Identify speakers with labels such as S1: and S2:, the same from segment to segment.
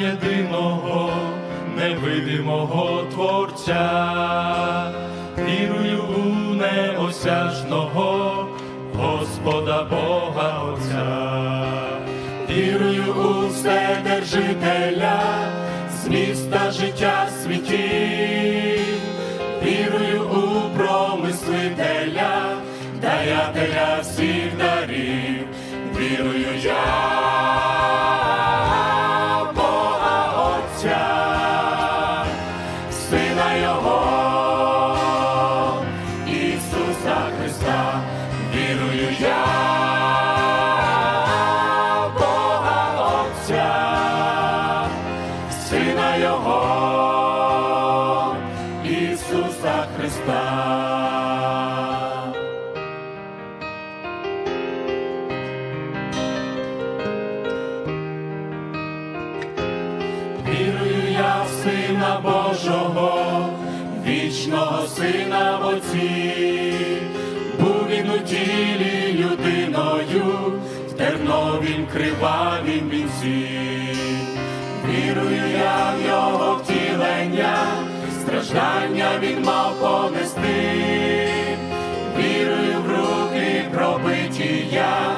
S1: єдиного невидимого Творця, вірую у неосяжного Господа Бога Отця, вірую у Вседержителя, з міста життя світів, вірую у промислителя, даятеля Ісуса Христа. Вірую я в Сина Божого, вічного Сина в Отці, був він у тілі людиною, в терновім кривавім він мав понести, вірую в руки пробиті я,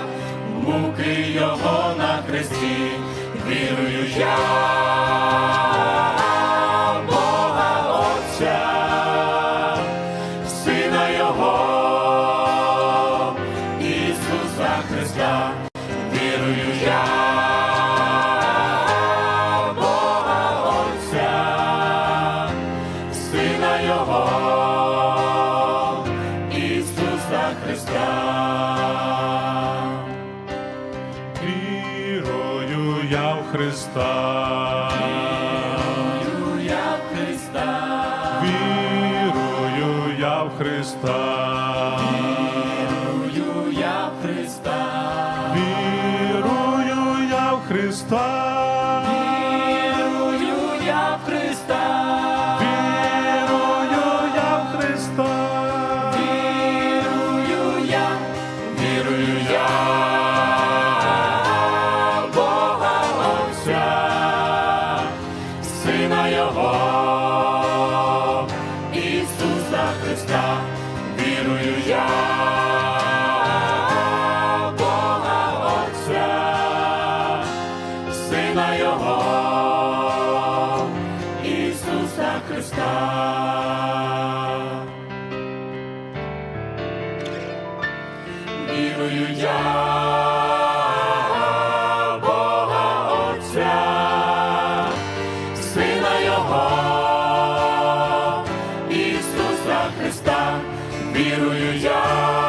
S1: муки його на хресті, вірую я. Бога Отця, Сина Його, Ісуса Христа, Ісуса Христа. Вірую я в Христа. Вірую я в Христа. Вірую я в Христа. Вірую я в Христа. Вірую я в Христа. Ісуса Христа, вірую я. Бога Отця, Сина Його, Ісуса Христа. Вірую я вірую я.